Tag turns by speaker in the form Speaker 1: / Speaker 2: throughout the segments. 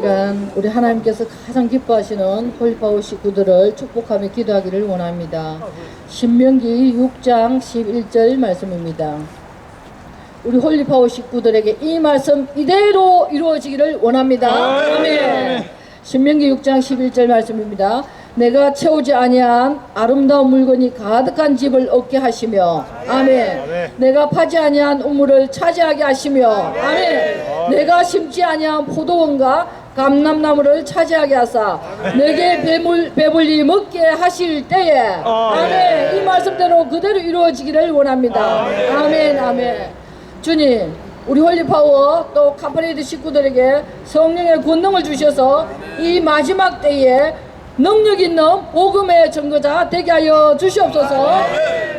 Speaker 1: 시간 우리 하나님께서 가장 기뻐하시는 홀파우 식구들을 축복하며 기도하기를 원합니다. 신명기 6장 11절 말씀입니다. 우리 홀리파워 식구들에게 이 말씀 이대로 이루어지기를 원합니다. 아멘. 신명기 6장 11절 말씀입니다. 내가 채우지 아니한 아름다운 물건이 가득한 집을 얻게 하시며 아멘. 내가 파지 아니한 우물을 차지하게 하시며 아멘. 내가 심지 아니한 포도원과 감람나무를 차지하게 하사 내게 배물 배불리 먹게 하실 때에 아멘. 이 말씀대로 그대로 이루어지기를 원합니다. 아멘. 아멘. 주님, 우리 홀리파워 또 카퍼레이드 식구들에게 성령의 권능을 주셔서 이 마지막 때에 능력 있는 복음의 증거자 되게 하여 주시옵소서.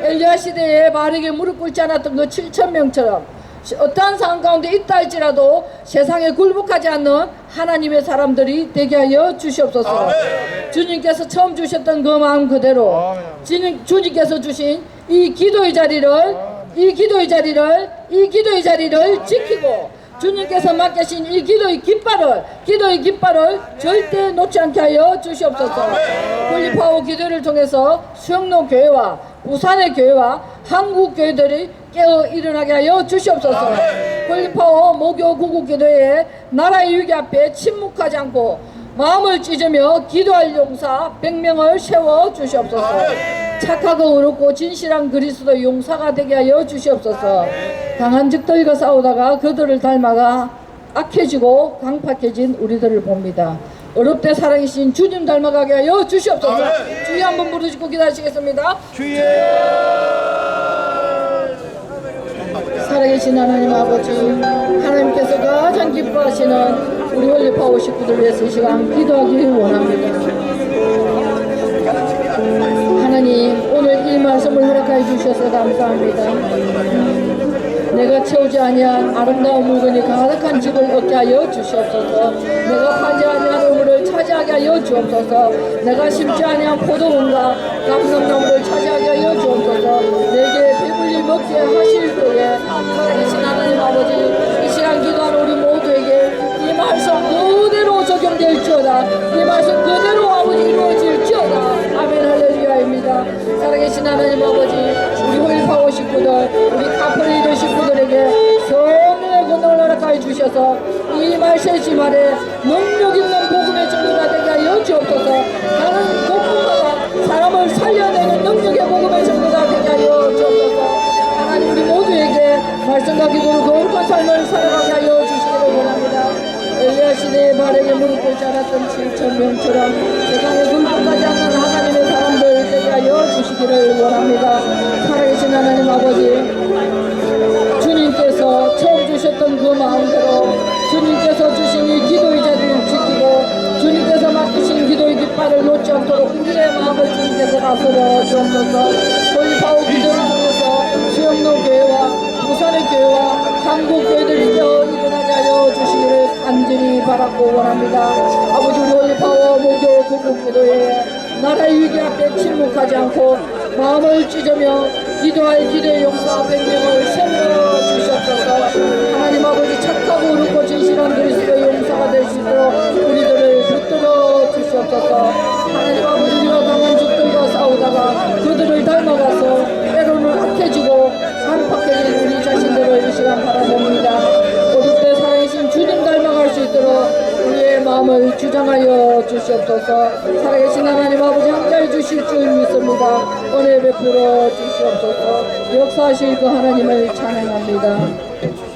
Speaker 1: 엘리야 시대에 바르게 무릎 꿇지 않았던 그 7천 명처럼 어떠한 상황 가운데 있다 할지라도 세상에 굴복하지 않는 하나님의 사람들이 되게 하여 주시옵소서. 주님께서 처음 주셨던 그 마음 그대로 주님, 주님께서 주신 이 기도의 자리를 이 기도의 자리를 이 기도의 자리를 지키고 주님께서 맡기신 이 기도의 깃발을 기도의 깃발을 절대 놓지 않게 하여 주시옵소서. 홀리파워 기도를 통해서 수영로 교회와 부산의 교회와 한국 교회들이 깨어 일어나게 하여 주시옵소서. 홀리파워 목요 구국 기도에 나라의 위기 앞에 침묵하지 않고 마음을 찢으며 기도할 용사 100명을 세워 주시옵소서. 착하고 어렵고 진실한 그리스도 용사가 되게 하여 주시옵소서. 강한 적들과 싸우다가 그들을 닮아가 악해지고 강팍해진 우리들을 봅니다. 어렵대 살아계신 주님 닮아가게 하여 주시옵소서. 주여 한번 부르시고 기다리시겠습니다. 살아계신 하나님 아버지 하나님께서 가장 기뻐하시는 우리 원리파워 식구들 위해서 이 시간 기도하기 원합니다. 하나님 오늘 이 말씀을 허락하여 주셔서 감사합니다. 내가 채우지 아니한 아름다운 물건이 가득한 집을 얻게 하여 주시옵소서. 내가 파지 아니한 우물을 차지하게 하여 주옵소서. 내가 심지 아니한 포도원과 감성나무를 차지 하나님 아버지 우리 홀파워 식구들 우리 카프레이드 식구들에게 성령의 권능을 허락하여 주셔서 이 말세지 말에 능력 있는 복음의 전도가 되게 하여 주옵소서. 가는 곳곳마다 사람을 살려내는 능력의 복음의 전도가 되게 하여 주옵소서. 하나님 우리 모두에게 말씀과 기도로 거룩한 삶을 살아가게 하여 주시기를 원합니다. 엘리야 시대에 바르게 무릎 꿇지 않았던 7천 명처럼 세상에 굴복하지 않는 하나님의 사람들 되게 하여 주 시기를 원합니다. 살아계신 하나님 아버지 주님께서 처음 주셨던 그 마음대로 주님께서 주신 이 기도의 자리를 지키고 주님께서 맡기신 기도의 깃발을 놓지 않도록 우리의 마음을 주님께서 다스려 주옵소서. 저희 바오 기도를 통해서 수영로 교회와 부산의 교회와 한국 교회들이 깨어 일어나게 하여 주시기를 간절히 바라고 원합니다. 아버지 우리 파워 목요 국국 기도에 나라의 위기 앞에 침묵하지 않고 마음을 찢으며 기도할 기도의 용사 100명을 세워 주시옵소서 하나님 아버지 착하고 어렵고 진실한 그리스도의 용사가 될 수 있도록 우리들을 붙들어 주시옵소서. 하나님 아버지 우리가 강한 적들과 싸우다가 그들을 닮아가서 때로는 악해지고 한팍해진 우리 자신들을 이 시간 바라봅니다. 어릴 때 살아계신 주님 닮아갈 수 있도록 우리의 마음을 주장하여 주시옵소서. 살아계신 하나님 아버지 함께해 주실 줄 믿습니다. 은혜 베풀어 주시옵소서. 역사하실 그 하나님을 찬양합니다